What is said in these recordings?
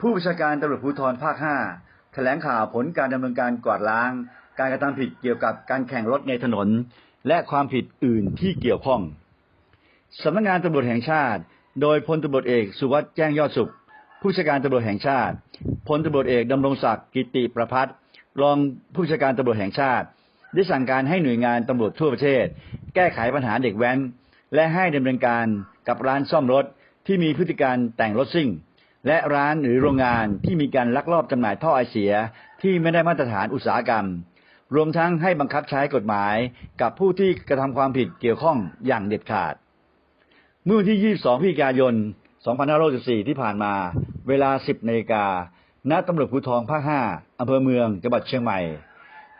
ผู้บัญชาการตำรวจภูธรภาค 5 แถลงข่าวผลการดำเนินการกวาดล้าง การกระทำผิดเกี่ยวกับการแข่งรถในถนน และความผิดอื่นที่เกี่ยวข้องสำนักงานตำรวจแห่งชาติ โดยพลตำรวจเอกสุวัสด์แจ้งยอดสุข ผู้บัญชาการตำรวจแห่งชาติพลตำรวจเอกดำรงศักดิ์กิติประพัฒน์รองผู้บัญชาการตำรวจแห่งชาติ ได้สั่งการให้หน่วยงานตำรวจทั่วประเทศ แก้ไขปัญหาเด็กแว้น และให้ดำเนินการกับร้านซ่อมรถที่มีพฤติการแต่งรถซิ่ง และร้านหรือโรงงานที่มีการลักลอบจำหน่ายท่อไอเสียที่ไม่ได้มาตรฐานอุตสาหกรรม รวมทั้งให้บังคับใช้กฎหมายกับผู้ที่กระทำความผิดเกี่ยวข้องอย่างเด็ดขาด เมื่อวันที่ 22 พฤศจิกายน 2564 ที่ผ่านมา เวลา 10นาฬิกาณตำรวจภูธรภาค 5 อำเภอเมืองจังหวัดเชียงใหม่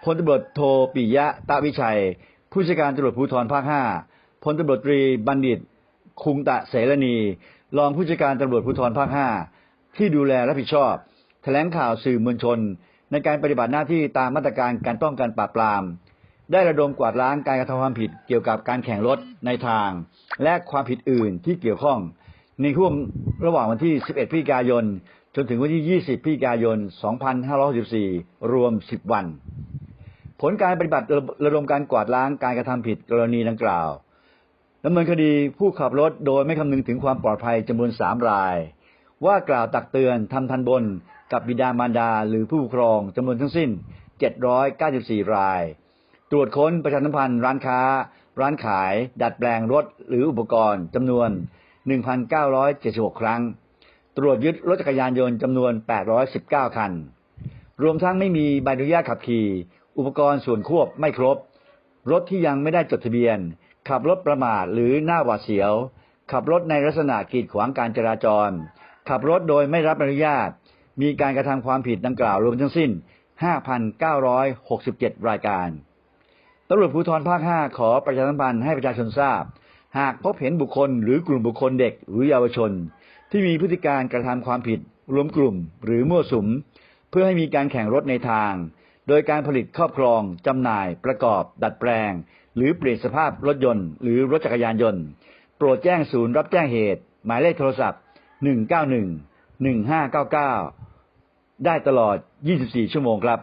พลตำรวจโทปิยะตะวิชัย ผู้จัดการตำรวจภูธรภาค 5 พลตำรวจตรีบัณฑิต คุงตะเสรณี รองผู้จัดการตำรวจภูธรภาค 5 ที่ดูแลรับผิดชอบ แถลงข่าวสื่อมวลชน ในการปฏิบัติหน้าที่ตามมาตรการการป้องกันปราบปราม ได้ระดมกวาดล้างการกระทำความผิดเกี่ยวกับการแข่งรถในทาง และความผิดอื่นที่เกี่ยวข้อง ในช่วงระหว่างวันที่ 11 พฤศจิกายน จนถึงวันที่ 20 พฤศจิกายน 2564 รวม 10 วัน ผลการปฏิบัติระดมการกวาดล้างการกระทำผิดกรณีดังกล่าวดำเนินคดีผู้ขับรถโดยไม่คำนึงถึงความปลอดภัยจำนวน 3 ราย ว่ากล่าวตักเตือนทำทันบนกับบิดามารดาหรือผู้ปกครองจำนวนทั้งสิ้น 794 ราย ตรวจค้นประชาสัมพันธ์ร้านค้า ร้านขาย ดัดแปลงรถหรืออุปกรณ์จำนวน 1,976 ครั้ง ตรวจยึดรถจักรยานยนต์จำนวน 819 คัน รวมทั้งไม่มีใบอนุญาตขับขี่ อุปกรณ์ส่วนควบไม่ครบ รถที่ยังไม่ได้จดทะเบียน ขับรถประมาทหรือหน้าหวาดเสียว ขับรถในลักษณะกีดขวางการจราจร ขับรถโดยไม่รับอนุญาต มีการกระทำความผิดดังกล่าวรวมทั้งสิ้น 5,967 รายการตำรวจภูธรภาค 5 ขอประชาสัมพันธ์ให้ประชาชนทราบ หากพบเห็นบุคคลหรือกลุ่มบุคคลเด็กหรือเยาวชน ที่มีพฤติการกระทำความผิดรวมกลุ่ม หรือมั่วสุม เพื่อให้มีการแข่งรถในทาง โดยการผลิตครอบครองจำหน่าย ประกอบ ดัดแปลง หรือเปลี่ยนสภาพรถยนต์ หรือรถจักรยานยนต์ โปรดแจ้งศูนย์รับแจ้งเหตุ หมายเลขโทรศัพท์ 191 1599 ได้ตลอด 24 ชั่วโมงครับ